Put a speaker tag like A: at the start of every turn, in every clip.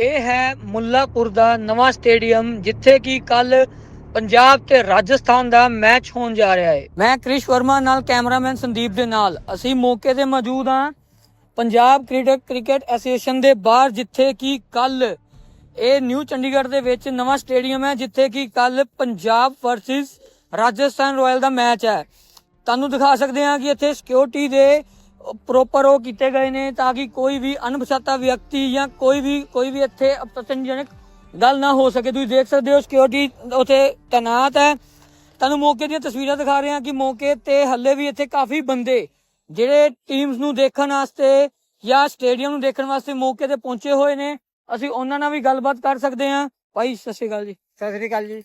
A: ਇਹ ਹੈ ਮੁੱਲਾਪੁਰ ਦਾ ਨਵਾਂ ਸਟੇਡੀਅਮ, ਜਿੱਥੇ ਕਿ ਕੱਲ ਪੰਜਾਬ ਤੇ ਰਾਜਸਥਾਨ ਦਾ ਮੈਚ ਹੋਣ ਜਾ ਰਿਹਾ ਹੈ। ਮੈਂ ਕ੍ਰਿਸ਼ ਵਰਮਾ ਨਾਲ ਕੈਮਰਾਮੈਨ ਸੰਦੀਪ ਦੇ ਨਾਲ। ਅਸੀਂ ਮੌਕੇ ਤੇ ਮੌਜੂਦ ਹਾਂ ਪੰਜਾਬ ਕ੍ਰਿਕਟ ਕ੍ਰਿਕਟ ਐਸੋਸੀਏਸ਼ਨ ਦੇ ਬਾਹਰ, ਜਿੱਥੇ ਕਿ ਕੱਲ ਇਹ ਨਿਊ ਚੰਡੀਗੜ੍ਹ ਦੇ ਵਿੱਚ ਨਵਾਂ ਸਟੇਡੀਅਮ ਹੈ, ਜਿੱਥੇ ਕਿ ਕੱਲ ਪੰਜਾਬ ਵਰਸਸ ਰਾਜਸਥਾਨ ਰਾਇਲ ਦਾ ਮੈਚ ਹੈ। ਤੁਹਾਨੂੰ ਦਿਖਾ ਸਕਦੇ ਹਾਂ ਕਿ ਇੱਥੇ ਸਿਕਿਉਰਿਟੀ ਦੇ ਪ੍ਰੋਪਰ ਉਹ ਕੀਤੇ ਗਏ ਨੇ ਤਾਂ ਕਿ ਕੋਈ ਵੀ ਅਣਪਛਾਤਾ ਵਿਅਕਤੀ ਜਾਂ ਕੋਈ ਵੀ ਕੋਈ ਵੀ ਇੱਥੇ ਅਪਤਨਜਨਕ ਗੱਲ ਨਾ ਹੋ ਸਕੇ। ਤੁਸੀਂ ਦੇਖ ਸਕਦੇ ਹੋ ਸਿਕਿਉਰਿਟੀ ਉੱਥੇ ਤਨਾਤ ਹੈ। ਤੁਹਾਨੂੰ ਮੌਕੇ ਦੀਆਂ ਤਸਵੀਰਾਂ ਦਿਖਾ ਰਹੇ ਹਾਂ ਕਿ ਮੌਕੇ ਤੇ ਹੱਲੇ ਵੀ ਇੱਥੇ ਕਾਫੀ ਬੰਦੇ ਜਿਹੜੇ ਟੀਮਸ ਨੂੰ ਦੇਖਣ ਵਾਸਤੇ ਜਾਂ ਸਟੇਡੀਅਮ ਨੂੰ ਦੇਖਣ ਵਾਸਤੇ ਮੌਕੇ ਤੇ ਪਹੁੰਚੇ ਹੋਏ ਨੇ। ਅਸੀਂ ਉਹਨਾਂ ਨਾਲ ਵੀ ਗੱਲਬਾਤ ਕਰ ਸਕਦੇ ਹਾਂ। ਭਾਈ, ਸਤਿ ਸ਼੍ਰੀ ਅਕਾਲ ਜੀ।
B: ਸਤਿ ਸ਼੍ਰੀ ਅਕਾਲ ਜੀ।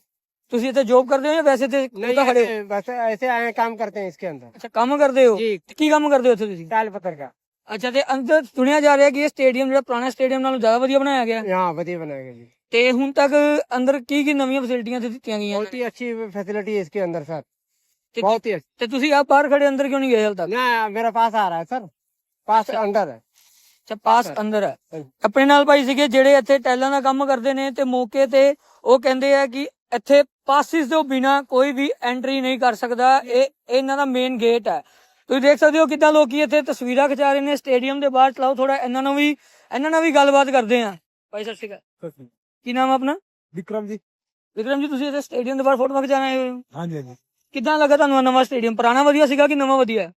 A: ਤੁਸੀਂ ਇੱਥੇ ਜੌਬ ਕਰਦੇ ਹੋ ਜਾਂ ਵੈਸੇ ਤੇ
B: नहीं
A: ਉਹਦਾ ਖੜੇ ਹੋ?
B: ऐसे- बस ऐसे आए काम करते हैं इसके अंदर
A: ਅੱਛਾ ਕੰਮ ਕਰਦੇ ਹੋ
B: जी
A: ਤੇ ਕੀ ਕੰਮ ਕਰਦੇ ਹੋ ਇੱਥੇ ਤੁਸੀਂ
B: टाल पत्थर का
A: ਅੱਛਾ ਤੇ ਅੰਦਰ ਸੁਣਿਆ ਜਾ ਰਿਹਾ ਕਿ ਇਹ ਸਟੇਡੀਅਮ ਜਿਹੜਾ ਪੁਰਾਣਾ ਸਟੇਡੀਅਮ ਨਾਲੋਂ ਜ਼ਿਆਦਾ ਵਧੀਆ ਬਣਾਇਆ ਗਿਆ
B: यहाँ बढ़िया बनाएगा जी
A: ਤੇ ਹੁਣ ਤੱਕ ਅੰਦਰ ਕੀ ਕੀ ਨਵੀਆਂ ਫੈਸਿਲਿਟੀਆਂ ਦਿੱਤੀਆਂ ਗਈਆਂ
B: बहुत ही अच्छी फैसिलिटी है इसके अंदर सर
A: ਤੇ-
B: बहुत ही अच्छी
A: ਤੇ ਤੁਸੀਂ ਆ ਬਾਹਰ ਖੜੇ ਅੰਦਰ ਕਿਉਂ ਨਹੀਂ ਗਏ ਹਾਲ ਤੱਕ
B: ना मेरा पास आ रहा है सर पास अंदर है
A: ਅੱਛਾ ਪਾਸ
B: Sir.
A: ਅੰਦਰ ਹੈ
B: ਹਾਂਜੀ।
A: ਆਪਣੇ ਨਾਲ ਭਾਈ ਸੀਗੇ ਜਿਹੜੇ ਇੱਥੇ ਟੈਲਾਂ ਦਾ ਕੰਮ ਕਰਦੇ ਨੇ ਤੇ ਮੌਕੇ ਤੇ ਉਹ ਕਹਿੰਦੇ ਆ ਕਿ ਇੱਥੇ ਪਾਸਿਸ ਤੋਂ ਬਿਨਾ ਕੋਈ ਵੀ ਐਂਟਰੀ ਨਹੀਂ ਕਰ ਸਕਦਾ। ਇਹ ਇਹਨਾਂ ਦਾ ਮੇਨ ਗੇਟ ਹੈ। ਤੁਸੀਂ ਦੇਖ ਸਕਦੇ ਹੋ ਕਿਦਾਂ ਲੋਕੀ ਇੱਥੇ ਤਸਵੀਰਾਂ ਖਿਚਾ ਰਹੇ ਨੇ। ਸਟੇਡੀਅਮ ਦੇ ਬਾਹਰ ਚਲਾਓ ਥੋੜਾ ਇਹਨਾਂ ਨੂੰ ਵੀ ਇਹਨਾਂ ਨਾਲ ਵੀ ਗੱਲਬਾਤ ਕਰਦੇ ਆ ਭਾਈ ਸਤਿ ਸ਼੍ਰੀ ਅਕਾਲ। ਕੀ ਨਾਮ ਆਪਣਾ?
B: ਵਿਕਰਮ ਜੀ।
A: ਵਿਕਰਮ ਜੀ ਤੁਸੀਂ ਇੱਥੇ ਸਟੇਡੀਅਮ ਦੇ ਬਾਹਰ ਫੋਟੋ ਖਿਚਾਣਾ ਆਏ ਹੋ?
B: ਹਾਂਜੀ ਹਾਂਜੀ।
A: ਕਿਦਾਂ ਲੱਗਾ ਤੁਹਾਨੂੰ ਨਵਾਂ ਸਟੇਡੀਅਮ? ਪੁਰਾਣਾ ਵਧੀਆ ਸੀਗਾ ਕਿ ਨਵਾਂ ਵਧੀਆ?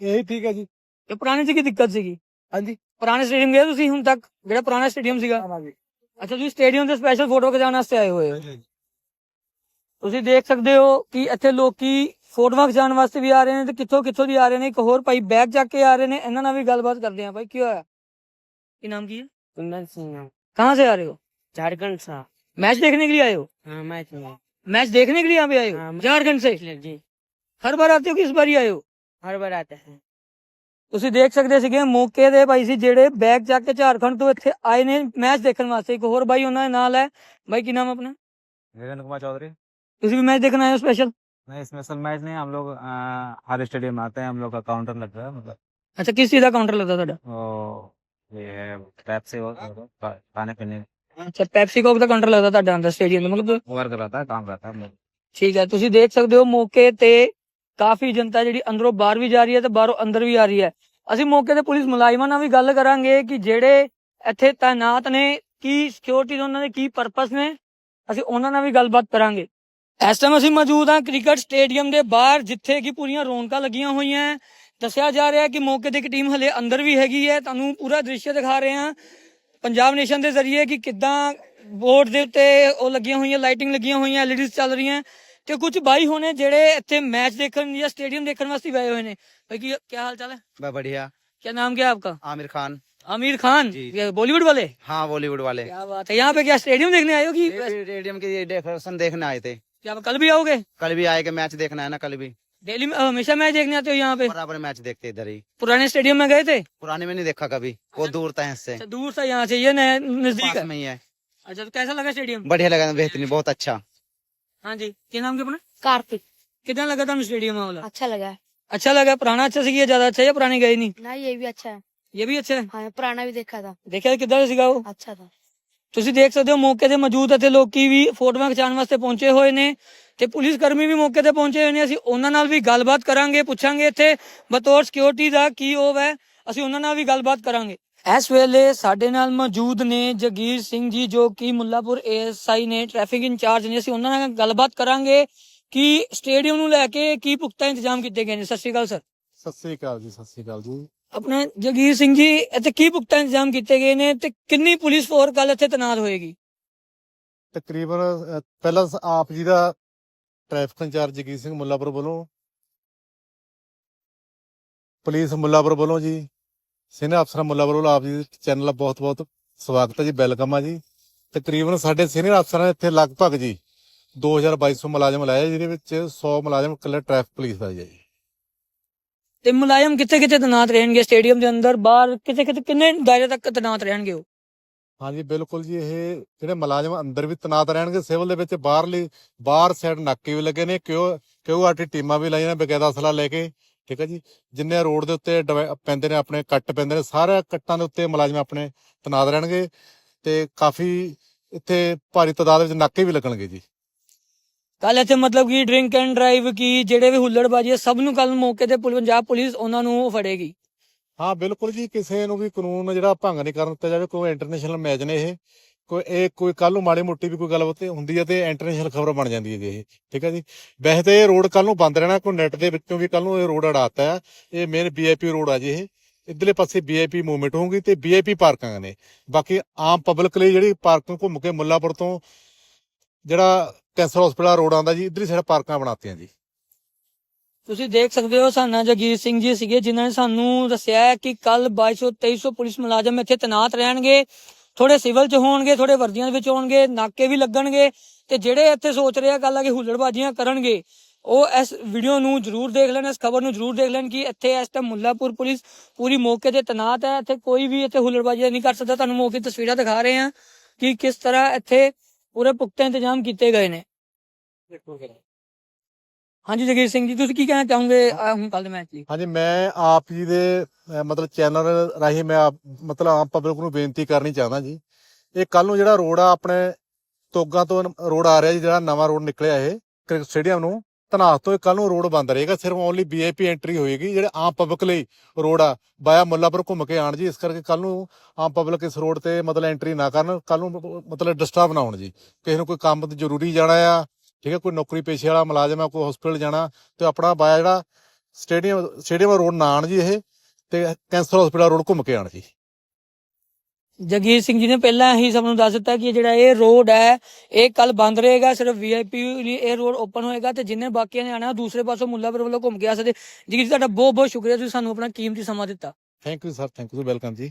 B: ਇਹ ਠੀਕ ਹੈ ਜੀ।
A: ਇਹ ਪੁਰਾਣੇ ਚ ਕੀ ਦਿੱਕਤ ਸੀਗੀ?
B: ਹਾਂਜੀ।
A: ਪੁਰਾਣੇ ਸਟੇਡੀਅਮ ਗਏ ਤੁਸੀਂ ਹੁਣ ਤੱਕ? ਜਿਹੜਾ ਪੁਰਾਣਾ ਸਟੇਡੀਅਮ ਸੀਗਾ?
B: ਹਾਂਜੀ
A: ਅੱਛਾ ਤੁਸੀਂ ਸਟੇਡੀਅਮ ਦੇ ਸਪੈਸ਼ਲ ਫੋਟੋ ਖਿਚਾਉਣ ਵਾਸਤੇ ਆਏ ਹੋਏ ਹੋ। ਤੁਸੀਂ ਦੇਖ ਸਕਦੇ ਹੋ ਕਿ ਇੱਥੇ ਲੋਕੀ ਫੋਟੋਆਂ ਖਿਚਾਉਣ ਵਾਸਤੇ ਵੀ ਆ ਰਹੇ ਨੇ ਤੇ ਕਿੱਥੋਂ ਕਿੱਥੋਂ ਦੀ ਆ ਰਹੇ ਨੇ ਇੱਕ ਹੋਰ ਭਾਈ ਬੈਗ ਚੱਕ ਕੇ ਆ ਰਹੇ ਨੇ ਇਹਨਾਂ ਨਾਲ ਵੀ ਗੱਲਬਾਤ ਕਰਦੇ ਆ ਭਾਈ ਕੀ ਹੋਇਆ ਕੀ ਨਾਮ ਕੀ ਹੈ
B: कुंदन सिंह
A: कहाँ से आ रहे हो
B: झारखंड सा
A: मैच देखने के लिए आए हो
B: हाँ मैच में
A: मैच देखने के लिए यहाँ पे आए हो
B: हाँ,
A: झारखंड से
B: जी
A: हर बार आते हो कि इस बार ही आए हो
B: हर बार आते हैं
A: ਤੁਸੀਂ ਦੇਖ ਸਕਦੇ ਸੀਗੇ ਮੌਕੇ ਦੇ ਭਾਈ ਸੀ ਜਿਹੜੇ ਬੈਗ ਚੱਕ ਕੇ ਝਾਰਖੰਡ ਤੋਂ ਇੱਥੇ ਆਏ ਨੇ ਮੈਚ ਦੇਖਣ ਵਾਸਤੇ ਇੱਕ ਹੋਰ ਭਾਈ ਉਹਨਾਂ ਦੇ ਨਾਲ ਹੈ ਭਾਈ ਕੀ ਨਾਮ ਹੈ ਆਪਣਾ
C: वीरेंद्र कुमार चौधरी
A: ਤੁਸੀਂ ਵੀ ਮੈਚ ਦੇਖਣ ਆਏ ਹੋ ਸਪੈਸ਼ਲ
C: नहीं इसमें असल मैच नहीं हम लोग अ, हर स्टेडियम में आते हैं हम लोग का काउंटर लग रहा है मतलब
A: ਅੱਛਾ ਕਿਸ ਚੀਜ਼ ਦਾ ਕਾਊਂਟਰ ਲੱਗਦਾ ਤੁਹਾਡਾ
C: वो ये है टैप से वो खा- खाने पीने
A: ਅੱਛਾ ਪੈਪਸੀ ਕੋਕ ਦਾ ਕਾਊਂਟਰ ਲੱਗਦਾ ਤੁਹਾਡਾ ਅੰਦਰ ਸਟੇਡੀਅਮ ਦੇ ਮਤਲਬ
C: वर्क रहता है काम रहता है हम लोग
A: ਠੀਕ ਹੈ ਤੁਸੀਂ ਦੇਖ ਸਕਦੇ ਹੋ ਮੌਕੇ ਤੇ ਕਾਫੀ ਜਨਤਾ ਜਿਹੜੀ ਅੰਦਰੋਂ ਬਾਹਰ ਵੀ ਜਾ ਰਹੀ ਹੈ ਤੇ ਬਾਹਰੋਂ ਅੰਦਰ ਵੀ ਆ ਰਹੀ ਹੈ ਅਸੀਂ ਮੌਕੇ ਤੇ ਪੁਲਿਸ ਮੁਲਾਜ਼ਮਾਂ ਨਾਲ ਵੀ ਗੱਲ ਕਰਾਂਗੇ ਕਿ ਜਿਹੜੇ ਇੱਥੇ ਤਾਇਨਾਤ ਨੇ ਕੀ ਸਿਕਿਉਰਿਟੀ ਦੇ ਉਹਨਾਂ ਦੇ ਕੀ ਪਰਪਸ ਨੇ ਅਸੀਂ ਉਹਨਾਂ ਨਾਲ ਵੀ ਗੱਲਬਾਤ ਕਰਾਂਗੇ ਇਸ ਟਾਈਮ ਅਸੀਂ ਮੌਜੂਦ ਹਾਂ ਕ੍ਰਿਕਟ ਸਟੇਡੀਅਮ ਦੇ ਬਾਹਰ ਜਿੱਥੇ ਕਿ ਪੂਰੀਆਂ ਰੌਣਕਾਂ ਲੱਗੀਆਂ ਹੋਈਆਂ ਹੈ। ਦੱਸਿਆ ਜਾ ਰਿਹਾ ਹੈ ਕਿ ਮੌਕੇ ਤੇ ਇੱਕ ਟੀਮ ਹਲੇ ਅੰਦਰ ਵੀ ਹੈਗੀ ਹੈ ਤੁਹਾਨੂੰ ਪੂਰਾ ਦ੍ਰਿਸ਼ ਦਿਖਾ ਰਹੇ ਹਾਂ ਪੰਜਾਬ ਨੇਸ਼ਨ ਦੇ ਜ਼ਰੀਏ ਕਿ ਕਿੱਦਾਂ ਬੋਰਡ ਦੇ ਉੱਤੇ ਉਹ ਲੱਗੀਆਂ ਹੋਈਆਂ ਲਾਈਟਿੰਗ ਲੱਗੀਆਂ ਹੋਈਆਂ ਐਲਈਡੀਜ਼ ਚੱਲ ਰਹੀਆਂ ਤੇ ਕੁਝ ਬਾਈ ਹੋਣੇ ਜਿਹੜੇ ਇੱਥੇ ਮੈਚ ਦੇਖਣ ਜਾਂ ਸਟੇਡੀਅਮ ਦੇਖਣ ਵਾਸਤੇ ਵੀ ਆਏ ਹੋਏ ਨੇ भाई की क्या हाल चाल है
D: मैं बढ़िया
A: क्या नाम क्या है आपका
D: आमिर खान
A: आमिर खान
D: जी।
A: ये बॉलीवुड वाले
D: हाँ बॉलीवुड वाले
A: क्या बात है यहाँ पे क्या स्टेडियम देखने आए हो कि
D: स्टेडियम की डेकोरेशन देखने आए थे
A: क्या कल भी आओगे?
D: कल भी आएगा मैच देखना है ना कल भी।
A: डेली में हमेशा मैच देखने आते हो यहाँ पे?
D: बराबर मैच देखते इधर ही।
A: पुराने स्टेडियम में गए थे?
D: पुराने में नहीं देखा कभी वो अच्छा। दूर था यहाँ से।
A: अच्छा, दूर था यहाँ से ये नज़दीक
D: में ही है।
A: अच्छा तो कैसा लगा स्टेडियम?
D: बढ़िया लगा बेहतरीन बहुत अच्छा।
A: हाँ जी क्या नाम के अपने?
E: कार्तिक।
A: कितना लगा था स्टेडियम वाला?
E: अच्छा लगा।
A: अच्छा लगा पुराना अच्छा से किया ज़्यादा अच्छा है पुराने गए नहीं?
E: ये भी अच्छा है।
A: ये भी अच्छा है?
E: हाँ, पुराना भी देखा था।
A: देखा किधर सीखा
E: अच्छा था।
A: ਤੁਸੀਂ ਦੇਖ ਸਕਦੇ ਹੋ ਮੌਕੇ ਤੇ ਮੌਜੂਦ ਇੱਥੇ ਲੋਕੀ ਵੀ ਫੋਟੋਆਂ ਖਿਚਾਉਣ ਵਾਸਤੇ ਪਹੁੰਚੇ ਹੋਏ ਨੇ ਤੇ ਪੁਲਿਸ ਕਰਮੀ ਵੀ ਮੌਕੇ ਤੇ ਪਹੁੰਚੇ ਹੋਏ ਨੇ। ਅਸੀਂ ਉਹਨਾਂ ਨਾਲ ਵੀ ਗੱਲਬਾਤ ਕਰਾਂਗੇ, ਪੁੱਛਾਂਗੇ ਇੱਥੇ ਬਤੌਰ ਸਿਕਿਉਰਿਟੀ ਦਾ ਕੀ ਉਹ ਹੈ। ਅਸੀਂ ਉਹਨਾਂ ਨਾਲ ਵੀ ਗੱਲਬਾਤ ਕਰਾਂਗੇ। ਇਸ ਵੇਲੇ ਸਾਡੇ ਨਾਲ ਮੌਜੂਦ ਨੇ ਜਗੀਰ ਸਿੰਘ ਜੀ, ਜੋ ਕਿ ਮੁੱਲਾਪੁਰ ਏਐਸਆਈ ਨੇ ਟ੍ਰੈਫਿਕ ਇੰਚਾਰਜ ਨੇ। ਅਸੀਂ ਉਹਨਾਂ ਨਾਲ ਗੱਲਬਾਤ ਕਰਾਂਗੇ ਕਿ ਸਟੇਡੀਅਮ ਨੂੰ ਲੈ ਕੇ ਕੀ ਪੁਖਤਾ ਇੰਤਜ਼ਾਮ ਕੀਤੇ ਗਏ ਨੇ। ਸਤਿ ਸ਼੍ਰੀ ਅਕਾਲ, ਸਰ।
F: ਸਤਿ ਸ੍ਰੀ ਅਕਾਲ ਜੀ, ਸਤਿ ਸ੍ਰੀ ਅਕਾਲ ਜੀ।
A: ਆਪਣੇ ਜਗੀਰ ਸਿੰਘ ਜੀ ਇੱਥੇ ਕੀ ਪੁਖਤਾ ਇੰਤਜ਼ਾਮ ਕੀਤੇ ਗਏ ਨੇ ਤੇ ਕਿੰਨੀ ਪੁਲਿਸ ਫੋਰਸ ਕੱਲ ਇੱਥੇ ਤੈਨਾਤ ਹੋਏਗੀ?
F: ਤਕਰੀਬਨ ਅਹ, ਪਹਿਲਾਂ ਸ- ਆਪ ਜੀ ਦਾ ਟ੍ਰੈਫਿਕ ਇੰਚਾਰਜ ਜਗੀਰ ਸਿੰਘ ਮੁੱਲਾਪੁਰ ਵੱਲੋਂ ਪੁਲਿਸ ਮੁੱਲਾਪੁਰ ਵੱਲੋਂ ਜੀ ਸੀਨੀਅਰ ਅਫਸਰ ਮੁੱਲਾਪੁਰ ਵੱਲੋਂ ਆਪ ਜੀ ਦੇ ਚੈਨਲ ਦਾ ਬਹੁਤ ਬਹੁਤ ਸਵਾਗਤ ਹੈ ਜੀ ਵੈਲਕਮ ਆ ਜੀ। ਤਕਰੀਬਨ ਸਾਡੇ ਸੀਨੀਅਰ ਅਫਸਰਾਂ ਨੇ ਇੱਥੇ ਲਗਭਗ ਜੀ 2200 ਮੁਲਾਜ਼ਮ ਲਾਇਆ ਜਿਹਦੇ ਵਿੱਚ 100 ਮੁਲਾਜ਼ਮ ਇਕੱਲੇ ਟ੍ਰੈਫਿਕ ਪੁਲਿਸ ਦਾ ਜੀ।
A: ਤੇ ਮੁਲਾਜ਼ਮ ਕਿੱਥੇ ਕਿੱਥੇ ਤੈਨਾਤ ਰਹਿਣਗੇ? ਸਟੇਡੀਅਮ ਦੇ ਅੰਦਰ, ਬਾਹਰ ਕਿੱਥੇ ਕਿੱਥੇ ਕਿੰਨੇ ਦਾਇਰੇ ਤੱਕ ਤੈਨਾਤ ਰਹਿਣਗੇ ਉਹ?
F: ਹਾਂਜੀ, ਬਿਲਕੁਲ ਜੀ, ਇਹ ਜਿਹੜੇ ਮੁਲਾਜ਼ਮ ਅੰਦਰ ਵੀ ਤੈਨਾਤ ਰਹਿਣਗੇ, ਸਿਵਲ ਦੇ ਵਿੱਚ ਬਾਹਰਲੀ, ਬਾਹਰ ਸਾਈਡ ਨਾਕੇ ਵੀ ਲੱਗੇ ਨੇ, ਕਿਉਂ ਕਿਉਂ ਆਰਟੀ ਟੀਮਾਂ ਵੀ ਲਾਈਆਂ ਨੇ ਬਕਾਇਦਾ ਅਸਲਾ ਲੈ ਕੇ, ਠੀਕ ਹੈ ਜੀ? ਜਿੰਨੇ ਰੋਡ ਦੇ ਉੱਤੇ ਪੈਂਦੇ ਨੇ ਆਪਣੇ, ਕੱਟ ਪੈਂਦੇ ਨੇ, ਸਾਰੇ ਕੱਟਾਂ ਦੇ ਉੱਤੇ ਮੁਲਾਜ਼ਮ ਆਪਣੇ ਤੈਨਾਤ ਰਹਿਣਗੇ ਤੇ ਕਾਫੀ ਇੱਥੇ ਭਾਰੀ ਤਾਦਾਦ ਵਿੱਚ ਨਾਕੇ ਵੀ ਲੱਗਣਗੇ ਜੀ।
A: ਕੱਲ ਇੱਥੇ ਮਤਲਬ ਕਿ ਡਰਿੰਕ ਐਂਡ ਡਰਾਈਵ ਕੀ, ਜਿਹੜੇ ਵੀ ਹੁੱਲੜਬਾਜੀ ਹੈ ਸਭ ਨੂੰ ਕੱਲ ਮੌਕੇ ਤੇ ਪੁਲ- ਪੰਜਾਬ ਪੁਲਿਸ ਉਹਨਾਂ ਨੂੰ ਫੜੇਗੀ।
F: ਹਾਂ, ਬਿਲਕੁਲ ਜੀ, ਕਿਸੇ ਨੂੰ ਵੀ ਕਾਨੂੰਨ ਜਿਹੜਾ ਭੰਗ ਨਹੀਂ ਕਰਨ ਦਿੱਤਾ ਜਾਵੇ, ਕੋਈ ਇੰਟਰਨੈਸ਼ਨਲ ਮੈਚ ਨੇ ਇਹ, ਕੋਈ ਇਹ ਕੋਈ ਕੱਲ ਨੂੰ ਮਾੜੀ ਮੋਟੀ ਵੀ ਕੋਈ ਗੱਲ ਉੱਤੇ ਹੁੰਦੀ ਹੈ ਤੇ ਇੰਟਰਨੈਸ਼ਨਲ ਖਬਰ ਬਣ ਜਾਂਦੀ ਹੈ ਇਹ, ਠੀਕ ਹੈ ਜੀ? ਵੈਸੇ ਤੇ ਇਹ ਰੋਡ ਕੱਲ ਨੂੰ ਬੰਦ ਰਹਿਣਾ, ਕੋਈ ਨੈਟ ਦੇ ਵਿੱਚੋਂ ਵੀ ਕੱਲ ਨੂੰ ਇਹ ਰੋਡ ਅੜਾਤਾ ਹੈ, ਇਹ ਮੇਨ ਵੀਆਈਪੀ ਰੋਡ ਆ ਜੀ ਇਹ। ਇਧਰਲੇ ਪਾਸੇ ਵੀਆਈਪੀ ਮੂਵਮੈਂਟ ਹੋਊਗੀ ਤੇ ਵੀਆਈਪੀ ਪਾਰਕਿੰਗ ਨੇ। ਬਾਕੀ ਆਮ ਪਬਲਿਕ ਲਈ ਜਿਹੜੀ ਪਾਰਕਿੰਗ ਘੁੰਮ ਕੇ ਮੁੱਲਾਪੁਰ ਤੋਂ ਜਿਹੜਾ ਕੈਂਸਰ ਹਸਪੀਟਲ ਰੋਡ ਆਉਂਦਾ ਜੀ ਇਧਰਲੀ ਸਾਈਡ ਪਾਰਕਾਂ ਬਣਾਤੀਆਂ ਜੀ।
A: ਤੁਸੀਂ ਦੇਖ ਸਕਦੇ ਹੋ ਸਾਨਾ ਜਗੀਰ ਸਿੰਘ ਜੀ ਸੀਗੇ, ਜਿਨ੍ਹਾਂ ਨੇ ਸਾਨੂੰ ਦੱਸਿਆ ਹੈ ਕਿ ਕੱਲ 2200 2300 ਪੁਲਿਸ ਮੁਲਾਜ਼ਮ ਇੱਥੇ ਤੈਨਾਤ ਰਹਿਣਗੇ ਥੋੜੇ ਸਿਵਲ ਚ ਹੋਣਗੇ ਥੋੜੇ ਵਰਦੀਆਂ ਵਿੱਚ ਹੋਣਗੇ, ਨਾਕੇ ਵੀ ਲੱਗਣਗੇ, ਤੇ ਜਿਹੜੇ ਇੱਥੇ ਸੋਚ ਰਹੇ ਆ ਕੱਲ ਆ ਕਿ ਹੁੱਲੜਬਾਜ਼ੀਆਂ ਕਰਨਗੇ, ਉਹ ਇਸ ਵੀਡੀਓ ਨੂੰ ਜਰੂਰ ਦੇਖ ਲੈਣ, ਇਸ ਖਬਰ ਨੂੰ ਜਰੂਰ ਦੇਖ ਲੈਣ ਕਿ ਇੱਥੇ ਇਸ ਟਾਈਮ ਮੁੱਲਾਪੁਰ ਪੁਲਿਸ ਪੂਰੀ ਮੌਕੇ ਤੇ ਤੈਨਾਤ ਹੈ, ਇੱਥੇ ਕੋਈ ਵੀ ਇੱਥੇ ਹੁੱਲੜਬਾਜ਼ੀ ਨਹੀਂ ਕਰ ਸਕਦਾ। ਤੁਹਾਨੂੰ ਮੌਕੇ ਤਸਵੀਰਾਂ ਦਿਖਾ ਰਹੇ ਹਾਂ ਕਿ ਕਿਸ ਤਰ੍ਹਾਂ ਇੱਥੇ ਪੂਰੇ ਪੁਖਤੇ ਇੰਤਜ਼ਾਮ ਕੀਤੇ ਗਏ ਨੇ। ਹਾਂਜੀ ਜਗੀਰ ਸਿੰਘ ਜੀ ਤੁਸੀਂ ਕੀ ਕਹਿਣਾ ਚਾਹੋਗੇ? ਹੁਣ ਕੱਲ ਦੇ ਮੈਚ ਲਈ
F: ਹਾਂਜੀ ਮੈਂ ਆਪ ਜੀ ਦੇ ਅਹ ਮਤਲਬ ਚੈਨਲ ਰਾਹੀਂ ਮੈਂ ਆਪ ਮਤਲਬ ਆਮ ਪਬਲਿਕ ਨੂੰ ਬੇਨਤੀ ਕਰਨੀ ਚਾਹੁੰਦਾ ਜੀ। ਇਹ ਕੱਲ ਨੂੰ ਜਿਹੜਾ ਰੋਡ ਆ ਆਪਣੇ ਤੋਗਾ ਤੋਂ ਰੋਡ ਆ ਰਿਹਾ ਜੀ ਜਿਹੜਾ ਨਵਾਂ ਰੋਡ ਨਿਕਲਿਆ ਇਹ ਕ੍ਰਿਕਟ ਸਟੇਡੀਅਮ ਨੂੰ। ਧਨਾਸ ਤੋਂ ਕੱਲ ਨੂੰ ਰੋਡ ਬੰਦ ਰਹੇਗਾ। ਸਿਰਫ ਓਨਲੀ ਵੀਆਈਪੀ ਐਂਟਰੀ ਹੋਏਗੀ, ਜਿਹੜੇ ਆਮ ਪਬਲਿਕ ਲਈ ਰੋਡ ਆ, ਬਾਇਆ ਮੁੱਲਾਪੁਰ ਘੁੰਮ ਕੇ ਆਣ ਜੀ। ਇਸ ਕਰਕੇ ਕੱਲ ਨੂੰ ਆਮ ਪਬਲਿਕ ਇਸ ਰੋਡ ਤੇ ਮਤਲਬ ਐਂਟਰੀ ਨਾ ਕਰਨ ਕੱਲ ਨੂੰ ਮਤਲਬ ਡਿਸਟਰਬ ਨਾ ਹੋਣ ਜੀ। ਕਿਸੇ ਨੂੰ ਕੋਈ ਕੰਮ ਤੇ ਜ਼ਰੂਰੀ ਜਾਣਾ ਆ, ਠੀਕ ਹੈ ਕੋਈ ਨੌਕਰੀ ਪੇਸ਼ੇ ਵਾਲਾ ਮੁਲਾਜ਼ਮ ਆ, ਕੋਈ ਹਸਪੀਟਲ ਜਾਣਾ, ਤੇ ਆਪਣਾ ਬਾਇਆ ਜਿਹੜਾ ਸਟੇਡੀਅਮ ਸਟੇਡੀਅਮ ਰੋਡ ਨਾ ਆਣ ਜੀ ਇਹ, ਤੇ ਕੈਂਸਰ ਹਸਪੀਟਲ ਰੋਡ ਘੁੰਮ ਕੇ ਆਣ ਜੀ।
A: ਜਗੀਰ ਸਿੰਘ ਜੀ ਨੇ ਪਹਿਲਾਂ ਹੀ ਸਭ ਨੂੰ ਦੱਸ ਦਿੱਤਾ ਕਿ ਜਿਹੜਾ ਇਹ ਰੋਡ ਹੈ, ਇਹ ਕੱਲ ਬੰਦ ਰਹੇਗਾ, ਸਿਰਫ ਵੀਆਈਪੀ ਲਈ ਇਹ ਰੋਡ ਓਪਨ ਹੋਏਗਾ ਤੇ ਜਿੰਨੇ ਬਾਕੀਆਂ ਨੇ ਆਣਾ ਦੂਸਰੇ ਪਾਸੋਂ ਮੁੱਲਾਪੁਰ ਵੱਲੋਂ ਘੁੰਮ ਕੇ ਆ ਸਕਦੇ। ਜਗੀਰ ਜੀ, ਤੁਹਾਡਾ ਬਹੁਤ ਬਹੁਤ ਸ਼ੁਕਰੀਆ, ਤੁਸੀਂ ਸਾਨੂੰ ਆਪਣਾ ਕੀਮਤੀ ਸਮਾਂ ਦਿੱਤਾ।
F: Thank you sir thank you welcome ਜੀ।